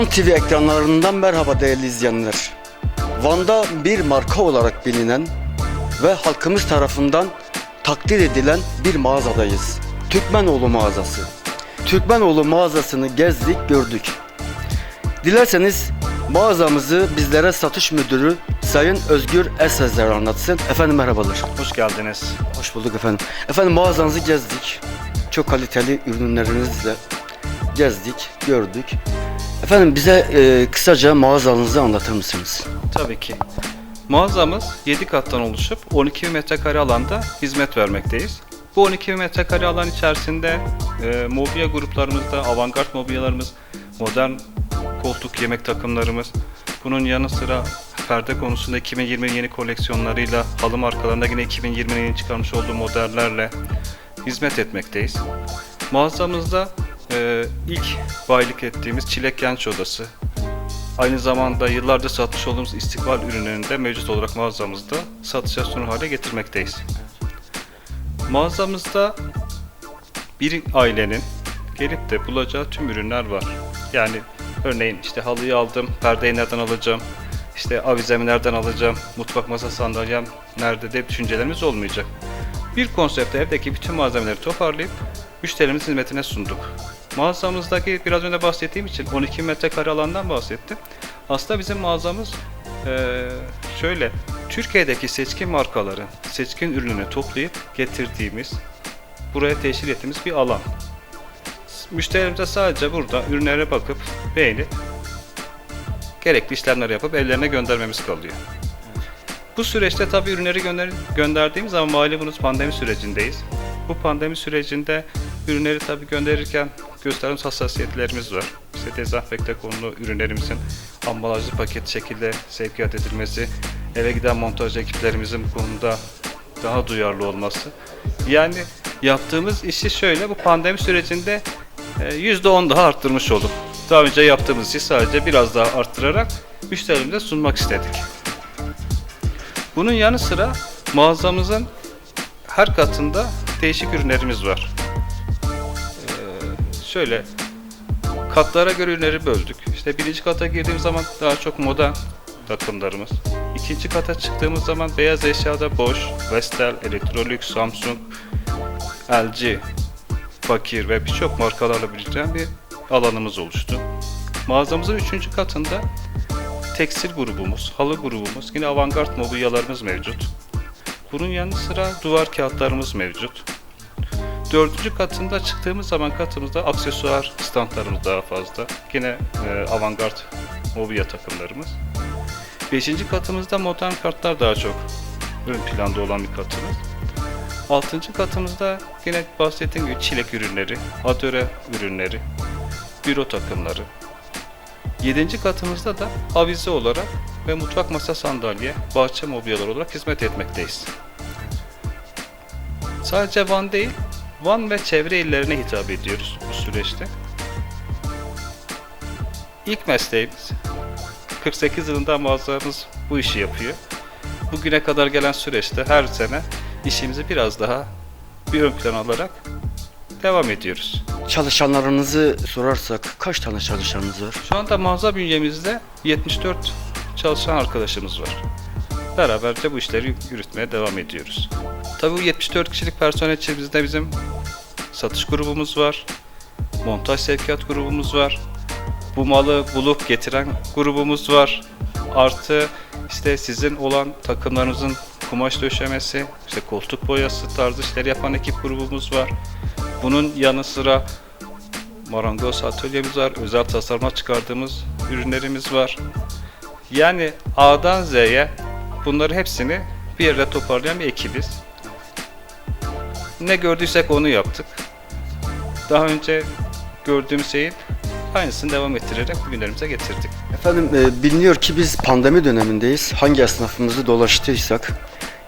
Van TV ekranlarından merhaba değerli izleyenler. Van'da bir marka olarak bilinen ve halkımız tarafından takdir edilen bir mağazadayız. Türkmenoğlu mağazası. Türkmenoğlu mağazasını gezdik, gördük. Dilerseniz mağazamızı bizlere satış müdürü Sayın Özgür Ersezler anlatsın. Efendim merhabalar. Hoş geldiniz. Hoş bulduk efendim. Efendim mağazanızı gezdik. Çok kaliteli ürünlerinizle gezdik, gördük. Efendim bize e, kısaca mağazanızı anlatır mısınız? Tabii ki. Mağazamız 7 kattan oluşup 12 bin metrekare alanda hizmet vermekteyiz. Bu 12 bin metrekare alan içerisinde e, mobilya gruplarımızda avantgard mobilyalarımız, modern koltuk yemek takımlarımız, bunun yanı sıra perde konusunda 2020 yeni koleksiyonlarıyla halı markalarında yine 2020'nin yeni çıkarmış olduğu modellerle hizmet etmekteyiz. Mağazamızda e, ilk bayilik ettiğimiz Çilek Genç Odası, Aynı zamanda yıllardır satmış olduğumuz istikbal ürünlerini de mevcut olarak mağazamızda satışa sunur hale getirmekteyiz. Mağazamızda bir ailenin gelip de bulacağı tüm ürünler var. Yani örneğin işte halıyı aldım, perdeyi nereden alacağım, işte avizemi nereden alacağım, mutfak masa sandalyem nerede de düşüncelerimiz olmayacak. Bir konsepte evdeki bütün malzemeleri toparlayıp müşterimizin hizmetine sunduk. Mağazamızdaki biraz önce bahsettiğim için 12 metrekare alandan bahsettim. Aslında bizim mağazamız eee, şöyle Türkiye'deki seçkin markaların seçkin ürününü toplayıp getirdiğimiz buraya teşhir ettiğimiz bir alan. Müşterimize sadece burada ürünlere bakıp beğenip gerekli işlemler yapıp ellerine göndermemiz kalıyor. Bu süreçte tabii ürünleri gönder gönderdiğimiz zaman malumunuz pandemi sürecindeyiz. Bu pandemi sürecinde ürünleri tabii gönderirken gösterdiğimiz hassasiyetlerimiz var. İşte dezenfekte konulu ürünlerimizin ambalajlı paket şekilde sevkiyat edilmesi, eve giden montaj ekiplerimizin bu konuda daha duyarlı olması. Yani yaptığımız işi şöyle bu pandemi sürecinde e, %10 daha arttırmış olduk. Daha önce yaptığımız işi sadece biraz daha arttırarak müşterimize sunmak istedik. Bunun yanı sıra mağazamızın her katında değişik ürünlerimiz var. Şöyle katlara göre ürünleri böldük. İşte birinci kata girdiğimiz zaman daha çok modern takımlarımız. İkinci kata çıktığımız zaman beyaz eşyada Bosch, Vestel, Electrolux, Samsung, LG, Fakir ve birçok markalarla birleştiren bir alanımız oluştu. Mağazamızın üçüncü katında tekstil grubumuz, halı grubumuz, yine avantgard mobilyalarımız mevcut. Bunun yanı sıra duvar kağıtlarımız mevcut. Dördüncü katında çıktığımız zaman katımızda aksesuar standlarımız daha fazla. Yine e, avantgard mobilya takımlarımız. Beşinci katımızda modern kartlar daha çok ön planda olan bir katımız. Altıncı katımızda yine bahsettiğim gibi çilek ürünleri, atöre ürünleri, büro takımları, Yedinci katımızda da avize olarak ve mutfak masa sandalye, bahçe mobilyalar olarak hizmet etmekteyiz. Sadece Van değil, Van ve çevre illerine hitap ediyoruz bu süreçte. İlk mesleğimiz, 48 yılında mağazamız bu işi yapıyor. Bugüne kadar gelen süreçte her sene işimizi biraz daha bir ön plan alarak devam ediyoruz. Çalışanlarınızı sorarsak kaç tane çalışanınız var? Şu anda mağaza bünyemizde 74 çalışan arkadaşımız var. Beraberce bu işleri yürütmeye devam ediyoruz. Tabii bu 74 kişilik personel içerisinde bizim satış grubumuz var, montaj sevkiyat grubumuz var, bu malı bulup getiren grubumuz var. Artı işte sizin olan takımlarınızın kumaş döşemesi, işte koltuk boyası tarzı işleri yapan ekip grubumuz var. Bunun yanı sıra marangoz atölyemiz var. Özel tasarıma çıkardığımız ürünlerimiz var. Yani A'dan Z'ye bunları hepsini bir yerde toparlayan bir ekibiz. Ne gördüysek onu yaptık. Daha önce gördüğümüz şeyin aynısını devam ettirerek bugünlerimize getirdik. Efendim e, biliniyor ki biz pandemi dönemindeyiz. Hangi esnafımızı dolaştıysak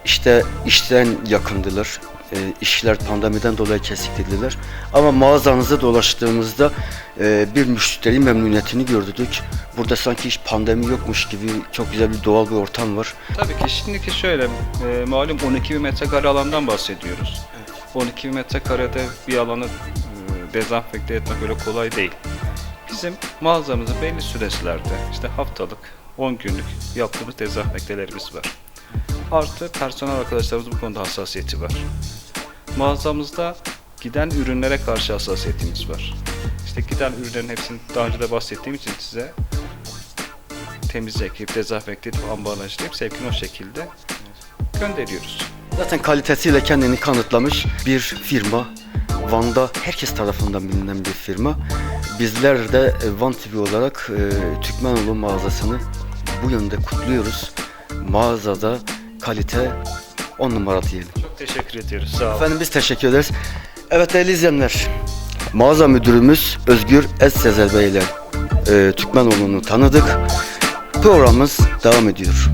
işte işten yakındılar. E, işler pandemiden dolayı kesiktirdiler. Ama mağazanızı dolaştığımızda e, bir müşteri memnuniyetini gördük. Burada sanki hiç pandemi yokmuş gibi çok güzel bir doğal bir ortam var. Tabii ki şimdiki şöyle, e, malum 12 bin metrekare alandan bahsediyoruz. 12 bin metrekarede bir alanı dezenfekte etmek öyle kolay değil. Bizim mağazamızı belli süreçlerde işte haftalık 10 günlük yaptığımız dezenfektelerimiz var. Artı personel arkadaşlarımız bu konuda hassasiyeti var. Mağazamızda giden ürünlere karşı hassasiyetimiz var. İşte giden ürünlerin hepsini daha önce de bahsettiğim için size temizleyip, dezenfekte edip, ambalajlayıp sevkini o şekilde gönderiyoruz. Zaten kalitesiyle kendini kanıtlamış bir firma. Van'da herkes tarafından bilinen bir firma. Bizler de e, Van TV olarak e, Türkmenoğlu mağazasını bu yönde kutluyoruz. Mağazada kalite 10 numara diyelim. Çok teşekkür ediyoruz. Sağ olun. Efendim biz teşekkür ederiz. Evet değerli izleyenler, mağaza müdürümüz Özgür Es Sezer Bey ile e, Türkmenoğlu'nu tanıdık. Programımız devam ediyor.